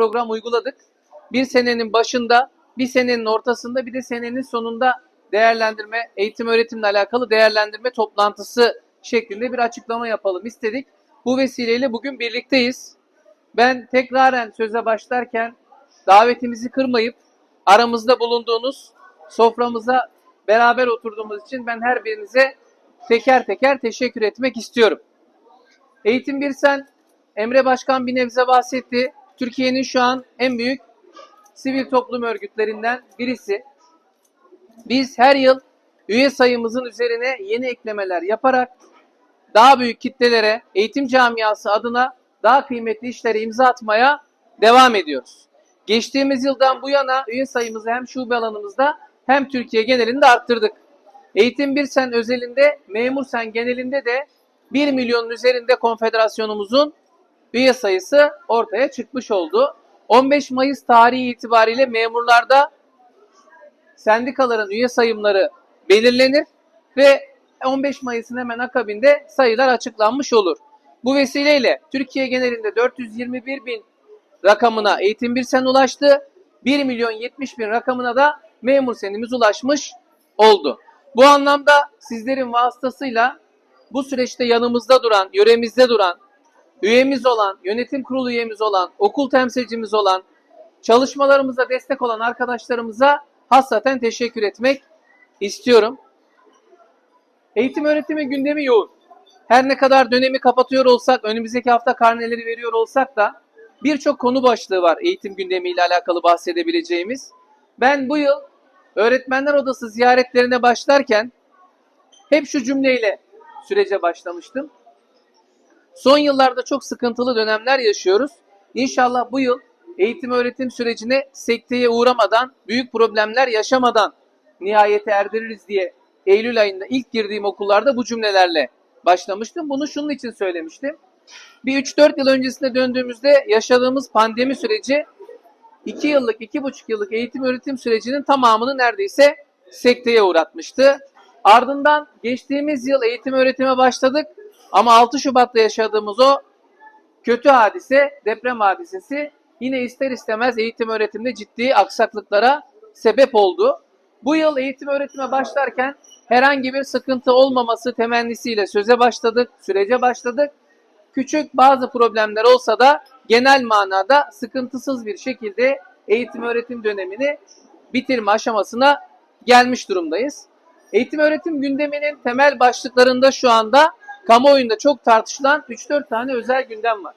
program uyguladık. Bir senenin başında, bir senenin ortasında, bir de senenin sonunda değerlendirme, eğitim öğretimle alakalı değerlendirme toplantısı şeklinde bir açıklama yapalım istedik. Bu vesileyle bugün birlikteyiz. Ben tekraren söze başlarken davetimizi kırmayıp aramızda bulunduğunuz soframıza beraber oturduğumuz için ben her birinize teker teker teşekkür etmek istiyorum. Eğitim Birsen, Emre Başkan bir nebze bahsetti. Türkiye'nin şu an en büyük sivil toplum örgütlerinden birisi. Biz her yıl üye sayımızın üzerine yeni eklemeler yaparak daha büyük kitlelere eğitim camiası adına daha kıymetli işlere imza atmaya devam ediyoruz. Geçtiğimiz yıldan bu yana üye sayımızı hem şube alanımızda hem Türkiye genelinde arttırdık. Eğitim bir sen özelinde, memur sen genelinde de 1 milyonun üzerinde konfederasyonumuzun üye sayısı ortaya çıkmış oldu. 15 Mayıs tarihi itibariyle memurlarda sendikaların üye sayımları belirlenir ve 15 Mayıs'ın hemen akabinde sayılar açıklanmış olur. Bu vesileyle Türkiye genelinde 421 bin rakamına eğitim bir sen ulaştı. 1 milyon 70 bin rakamına da memur senimiz ulaşmış oldu. Bu anlamda sizlerin vasıtasıyla bu süreçte yanımızda duran, yöremizde duran, üyemiz olan, yönetim kurulu üyemiz olan, okul temsilcimiz olan, çalışmalarımıza destek olan arkadaşlarımıza hassaten teşekkür etmek istiyorum. Eğitim öğretimi gündemi yoğun. Her ne kadar dönemi kapatıyor olsak, önümüzdeki hafta karneleri veriyor olsak da birçok konu başlığı var eğitim gündemiyle alakalı bahsedebileceğimiz. Ben bu yıl öğretmenler odası ziyaretlerine başlarken hep şu cümleyle sürece başlamıştım. Son yıllarda çok sıkıntılı dönemler yaşıyoruz. İnşallah bu yıl eğitim öğretim sürecine sekteye uğramadan, büyük problemler yaşamadan nihayete erdiririz diye Eylül ayında ilk girdiğim okullarda bu cümlelerle başlamıştım. Bunu şunun için söylemiştim. Bir 3-4 yıl öncesine döndüğümüzde yaşadığımız pandemi süreci 2 yıllık, 2,5 yıllık eğitim öğretim sürecinin tamamını neredeyse sekteye uğratmıştı. Ardından geçtiğimiz yıl eğitim öğretime başladık ama 6 Şubat'ta yaşadığımız o kötü hadise, deprem hadisesi yine ister istemez eğitim öğretimde ciddi aksaklıklara sebep oldu. Bu yıl eğitim öğretime başlarken herhangi bir sıkıntı olmaması temennisiyle söze başladık, sürece başladık. Küçük bazı problemler olsa da genel manada sıkıntısız bir şekilde eğitim öğretim dönemini bitirme aşamasına gelmiş durumdayız. Eğitim öğretim gündeminin temel başlıklarında şu anda kamuoyunda çok tartışılan 3-4 tane özel gündem var.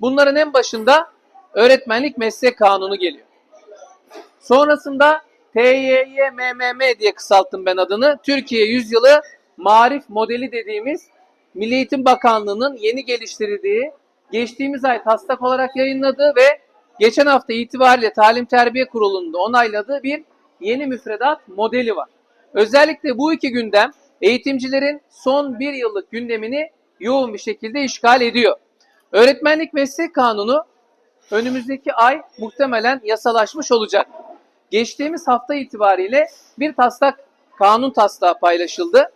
Bunların en başında öğretmenlik meslek kanunu geliyor. Sonrasında TYYMMM diye kısalttım ben adını. Türkiye Yüzyılı Marif Modeli dediğimiz Milli Eğitim Bakanlığı'nın yeni geliştirdiği, geçtiğimiz ay taslak olarak yayınladığı ve geçen hafta itibariyle Talim Terbiye Kurulu'nda onayladığı bir yeni müfredat modeli var. Özellikle bu iki gündem eğitimcilerin son bir yıllık gündemini yoğun bir şekilde işgal ediyor. Öğretmenlik Meslek Kanunu önümüzdeki ay muhtemelen yasalaşmış olacak. Geçtiğimiz hafta itibariyle bir taslak kanun taslağı paylaşıldı.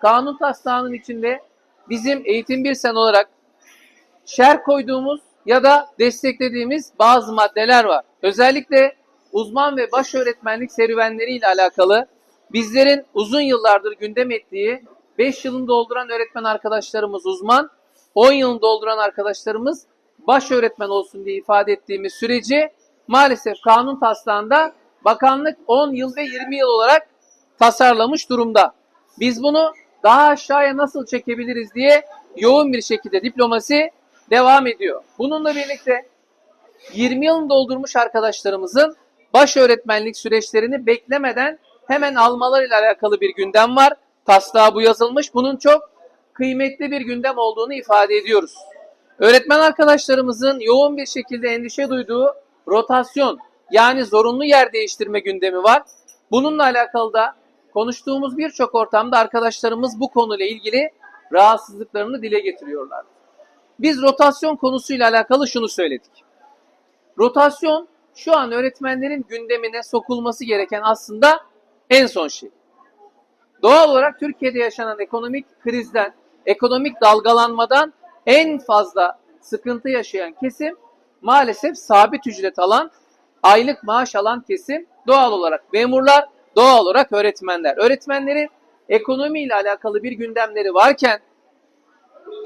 Kanun taslağının içinde bizim eğitim bir sen olarak şer koyduğumuz ya da desteklediğimiz bazı maddeler var. Özellikle uzman ve baş öğretmenlik serüvenleriyle alakalı bizlerin uzun yıllardır gündem ettiği 5 yılını dolduran öğretmen arkadaşlarımız uzman, 10 yılını dolduran arkadaşlarımız baş öğretmen olsun diye ifade ettiğimiz süreci maalesef kanun taslağında bakanlık 10 yıl ve 20 yıl olarak tasarlamış durumda. Biz bunu daha aşağıya nasıl çekebiliriz diye yoğun bir şekilde diplomasi devam ediyor. Bununla birlikte 20 yılını doldurmuş arkadaşlarımızın baş öğretmenlik süreçlerini beklemeden hemen almalarıyla alakalı bir gündem var. Taslağa bu yazılmış. Bunun çok kıymetli bir gündem olduğunu ifade ediyoruz. Öğretmen arkadaşlarımızın yoğun bir şekilde endişe duyduğu rotasyon yani zorunlu yer değiştirme gündemi var. Bununla alakalı da konuştuğumuz birçok ortamda arkadaşlarımız bu konuyla ilgili rahatsızlıklarını dile getiriyorlar. Biz rotasyon konusuyla alakalı şunu söyledik. Rotasyon şu an öğretmenlerin gündemine sokulması gereken aslında en son şey. Doğal olarak Türkiye'de yaşanan ekonomik krizden, ekonomik dalgalanmadan en fazla sıkıntı yaşayan kesim maalesef sabit ücret alan, aylık maaş alan kesim doğal olarak memurlar, doğal olarak öğretmenler. Öğretmenlerin ekonomiyle alakalı bir gündemleri varken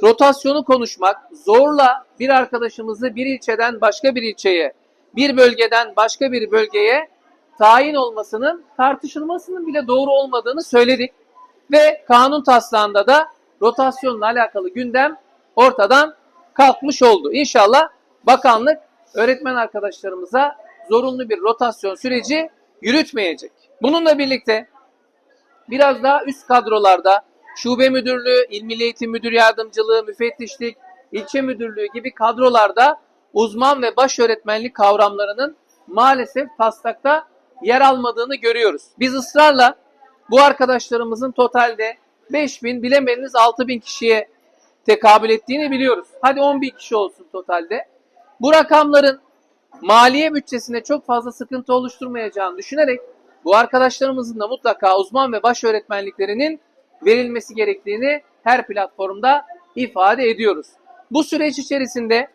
rotasyonu konuşmak, zorla bir arkadaşımızı bir ilçeden başka bir ilçeye, bir bölgeden başka bir bölgeye tayin olmasının tartışılmasının bile doğru olmadığını söyledik. Ve kanun taslağında da rotasyonla alakalı gündem ortadan kalkmış oldu. İnşallah bakanlık öğretmen arkadaşlarımıza zorunlu bir rotasyon süreci yürütmeyecek. Bununla birlikte biraz daha üst kadrolarda şube müdürlüğü, il milli eğitim müdür yardımcılığı, müfettişlik, ilçe müdürlüğü gibi kadrolarda uzman ve baş öğretmenlik kavramlarının maalesef taslakta yer almadığını görüyoruz. Biz ısrarla bu arkadaşlarımızın totalde 5000 bilemediniz 6000 kişiye tekabül ettiğini biliyoruz. Hadi 10 bin kişi olsun totalde. Bu rakamların maliye bütçesine çok fazla sıkıntı oluşturmayacağını düşünerek bu arkadaşlarımızın da mutlaka uzman ve baş öğretmenliklerinin verilmesi gerektiğini her platformda ifade ediyoruz. Bu süreç içerisinde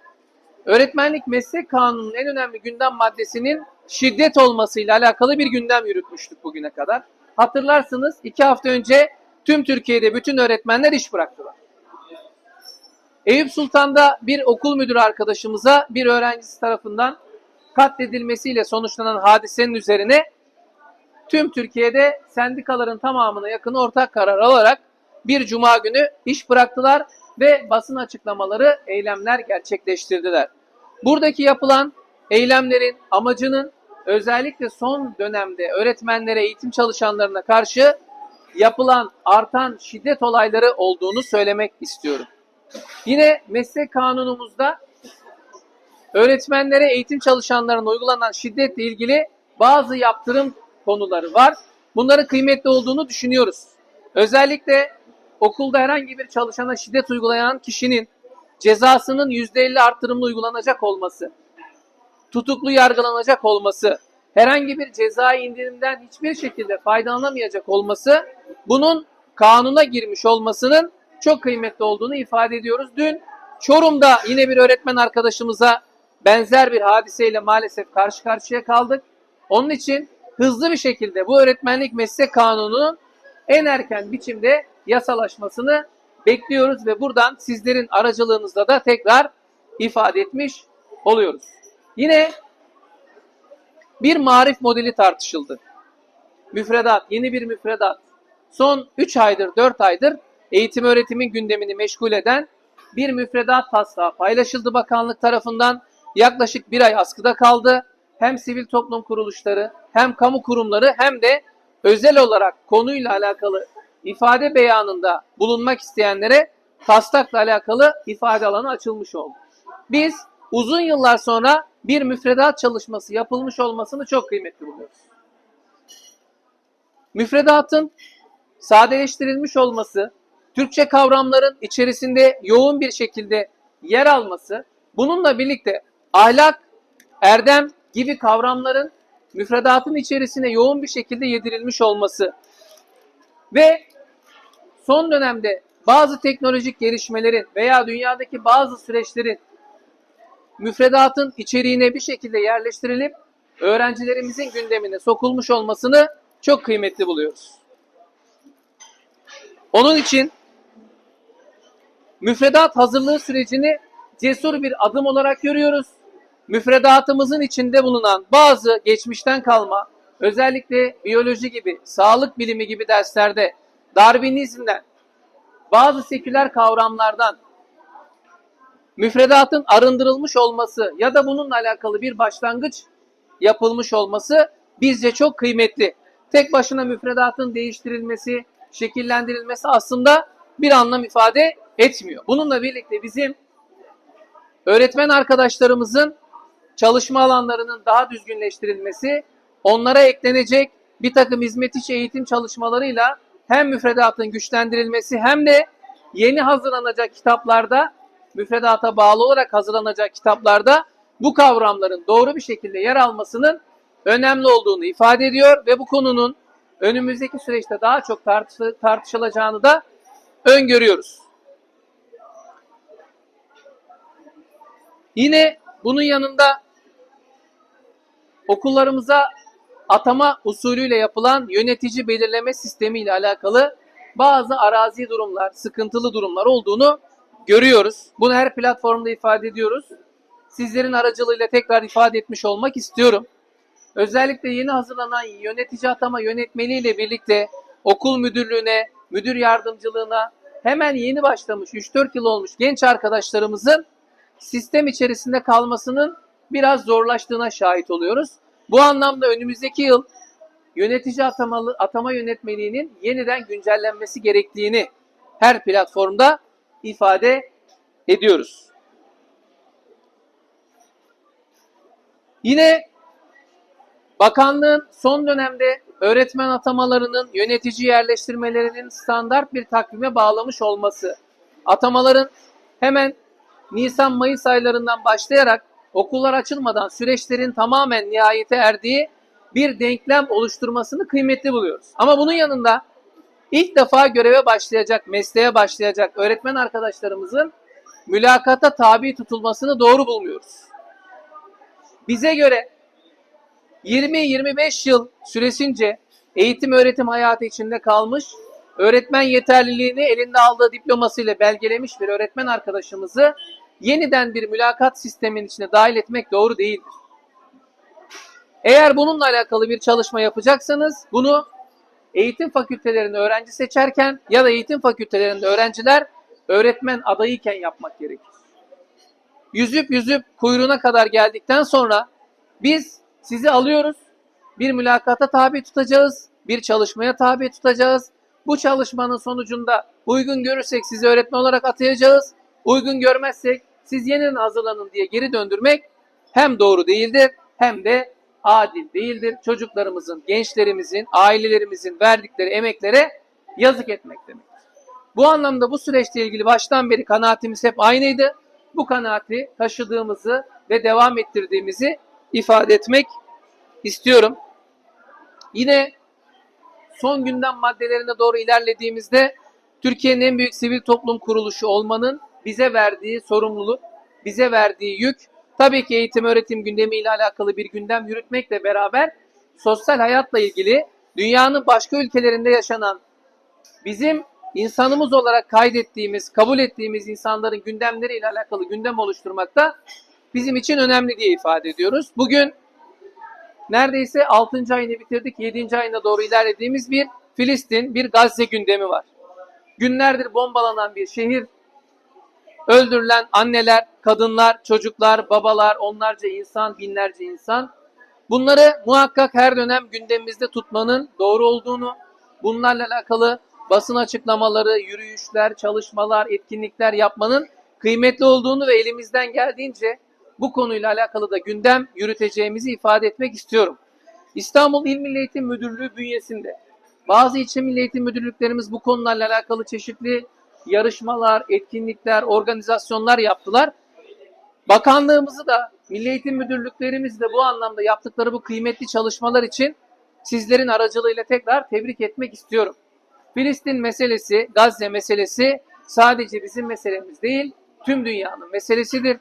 öğretmenlik meslek kanununun en önemli gündem maddesinin şiddet olmasıyla alakalı bir gündem yürütmüştük bugüne kadar. Hatırlarsınız iki hafta önce tüm Türkiye'de bütün öğretmenler iş bıraktılar. Eyüp Sultan'da bir okul müdürü arkadaşımıza bir öğrencisi tarafından katledilmesiyle sonuçlanan hadisenin üzerine tüm Türkiye'de sendikaların tamamına yakın ortak karar alarak bir cuma günü iş bıraktılar ve basın açıklamaları, eylemler gerçekleştirdiler. Buradaki yapılan eylemlerin amacının özellikle son dönemde öğretmenlere, eğitim çalışanlarına karşı yapılan artan şiddet olayları olduğunu söylemek istiyorum. Yine meslek kanunumuzda öğretmenlere, eğitim çalışanlarına uygulanan şiddetle ilgili bazı yaptırım konuları var. Bunların kıymetli olduğunu düşünüyoruz. Özellikle okulda herhangi bir çalışana şiddet uygulayan kişinin cezasının %50 artırımlı uygulanacak olması, tutuklu yargılanacak olması, herhangi bir cezai indirimden hiçbir şekilde faydalanamayacak olması, bunun kanuna girmiş olmasının çok kıymetli olduğunu ifade ediyoruz. Dün Çorum'da yine bir öğretmen arkadaşımıza benzer bir hadiseyle maalesef karşı karşıya kaldık. Onun için hızlı bir şekilde bu öğretmenlik meslek kanununun en erken biçimde yasalaşmasını bekliyoruz ve buradan sizlerin aracılığınızla da tekrar ifade etmiş oluyoruz. Yine bir marif modeli tartışıldı. Müfredat, yeni bir müfredat. Son 3 aydır, 4 aydır eğitim öğretimin gündemini meşgul eden bir müfredat taslağı paylaşıldı bakanlık tarafından. Yaklaşık bir ay askıda kaldı. Hem sivil toplum kuruluşları, hem kamu kurumları hem de özel olarak konuyla alakalı ifade beyanında bulunmak isteyenlere taslakla alakalı ifade alanı açılmış oldu. Biz uzun yıllar sonra bir müfredat çalışması yapılmış olmasını çok kıymetli buluyoruz. Müfredatın sadeleştirilmiş olması, Türkçe kavramların içerisinde yoğun bir şekilde yer alması, bununla birlikte ahlak, erdem gibi kavramların müfredatın içerisine yoğun bir şekilde yedirilmiş olması ve son dönemde bazı teknolojik gelişmelerin veya dünyadaki bazı süreçlerin müfredatın içeriğine bir şekilde yerleştirilip öğrencilerimizin gündemine sokulmuş olmasını çok kıymetli buluyoruz. Onun için müfredat hazırlığı sürecini cesur bir adım olarak görüyoruz. Müfredatımızın içinde bulunan bazı geçmişten kalma, özellikle biyoloji gibi, sağlık bilimi gibi derslerde Darwinizmden, bazı seküler kavramlardan müfredatın arındırılmış olması ya da bununla alakalı bir başlangıç yapılmış olması bizce çok kıymetli. Tek başına müfredatın değiştirilmesi, şekillendirilmesi aslında bir anlam ifade etmiyor. Bununla birlikte bizim öğretmen arkadaşlarımızın çalışma alanlarının daha düzgünleştirilmesi, onlara eklenecek bir takım hizmet içi eğitim çalışmalarıyla hem müfredatın güçlendirilmesi hem de yeni hazırlanacak kitaplarda müfredata bağlı olarak hazırlanacak kitaplarda bu kavramların doğru bir şekilde yer almasının önemli olduğunu ifade ediyor ve bu konunun önümüzdeki süreçte daha çok tartış- tartışılacağını da öngörüyoruz. Yine Bunun yanında okullarımıza atama usulüyle yapılan yönetici belirleme sistemi ile alakalı bazı arazi durumlar, sıkıntılı durumlar olduğunu görüyoruz. Bunu her platformda ifade ediyoruz. Sizlerin aracılığıyla tekrar ifade etmiş olmak istiyorum. Özellikle yeni hazırlanan yönetici atama yönetmeliği ile birlikte okul müdürlüğüne, müdür yardımcılığına hemen yeni başlamış 3-4 yıl olmuş genç arkadaşlarımızın sistem içerisinde kalmasının biraz zorlaştığına şahit oluyoruz. Bu anlamda önümüzdeki yıl yönetici atamalı, atama yönetmeliğinin yeniden güncellenmesi gerektiğini her platformda ifade ediyoruz. Yine bakanlığın son dönemde öğretmen atamalarının yönetici yerleştirmelerinin standart bir takvime bağlamış olması, atamaların hemen Nisan-Mayıs aylarından başlayarak okullar açılmadan süreçlerin tamamen nihayete erdiği bir denklem oluşturmasını kıymetli buluyoruz. Ama bunun yanında ilk defa göreve başlayacak, mesleğe başlayacak öğretmen arkadaşlarımızın mülakata tabi tutulmasını doğru bulmuyoruz. Bize göre 20-25 yıl süresince eğitim öğretim hayatı içinde kalmış, öğretmen yeterliliğini elinde aldığı diplomasıyla belgelemiş bir öğretmen arkadaşımızı yeniden bir mülakat sistemin içine dahil etmek doğru değildir. Eğer bununla alakalı bir çalışma yapacaksanız bunu eğitim fakültelerinde öğrenci seçerken ya da eğitim fakültelerinde öğrenciler öğretmen adayıyken yapmak gerekir. Yüzüp yüzüp kuyruğuna kadar geldikten sonra biz sizi alıyoruz, bir mülakata tabi tutacağız, bir çalışmaya tabi tutacağız. Bu çalışmanın sonucunda uygun görürsek sizi öğretmen olarak atayacağız. Uygun görmezsek siz yeniden hazırlanın diye geri döndürmek hem doğru değildir hem de adil değildir. Çocuklarımızın, gençlerimizin, ailelerimizin verdikleri emeklere yazık etmek demek. Bu anlamda bu süreçle ilgili baştan beri kanaatimiz hep aynıydı. Bu kanaati taşıdığımızı ve devam ettirdiğimizi ifade etmek istiyorum. Yine son gündem maddelerine doğru ilerlediğimizde Türkiye'nin en büyük sivil toplum kuruluşu olmanın bize verdiği sorumluluk, bize verdiği yük tabii ki eğitim öğretim gündemiyle alakalı bir gündem yürütmekle beraber sosyal hayatla ilgili dünyanın başka ülkelerinde yaşanan bizim insanımız olarak kaydettiğimiz, kabul ettiğimiz insanların gündemleriyle alakalı gündem oluşturmakta bizim için önemli diye ifade ediyoruz. Bugün neredeyse 6. ayını bitirdik, 7. ayına doğru ilerlediğimiz bir Filistin, bir Gazze gündemi var. Günlerdir bombalanan bir şehir, öldürülen anneler, kadınlar, çocuklar, babalar, onlarca insan, binlerce insan. Bunları muhakkak her dönem gündemimizde tutmanın doğru olduğunu, bunlarla alakalı basın açıklamaları, yürüyüşler, çalışmalar, etkinlikler yapmanın kıymetli olduğunu ve elimizden geldiğince bu konuyla alakalı da gündem yürüteceğimizi ifade etmek istiyorum. İstanbul İl Milli Eğitim Müdürlüğü bünyesinde bazı ilçe milli eğitim müdürlüklerimiz bu konularla alakalı çeşitli yarışmalar, etkinlikler, organizasyonlar yaptılar. Bakanlığımızı da, milli eğitim müdürlüklerimiz de bu anlamda yaptıkları bu kıymetli çalışmalar için sizlerin aracılığıyla tekrar tebrik etmek istiyorum. Filistin meselesi, Gazze meselesi sadece bizim meselemiz değil, tüm dünyanın meselesidir.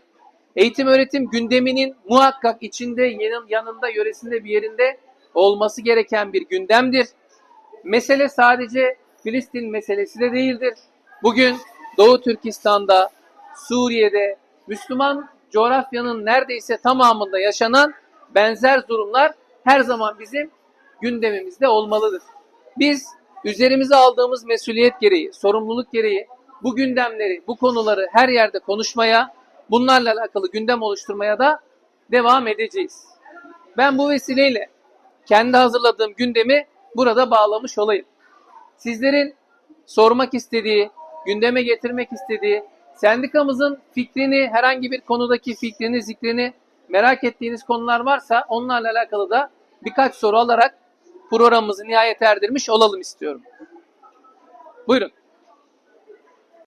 Eğitim öğretim gündeminin muhakkak içinde, yanın- yanında, yöresinde bir yerinde olması gereken bir gündemdir. Mesele sadece Filistin meselesi de değildir. Bugün Doğu Türkistan'da, Suriye'de, Müslüman coğrafyanın neredeyse tamamında yaşanan benzer durumlar her zaman bizim gündemimizde olmalıdır. Biz üzerimize aldığımız mesuliyet gereği, sorumluluk gereği bu gündemleri, bu konuları her yerde konuşmaya, bunlarla alakalı gündem oluşturmaya da devam edeceğiz. Ben bu vesileyle kendi hazırladığım gündemi burada bağlamış olayım. Sizlerin sormak istediği, gündeme getirmek istediği, sendikamızın fikrini, herhangi bir konudaki fikrini, zikrini merak ettiğiniz konular varsa onlarla alakalı da birkaç soru alarak programımızı nihayet erdirmiş olalım istiyorum. Buyurun.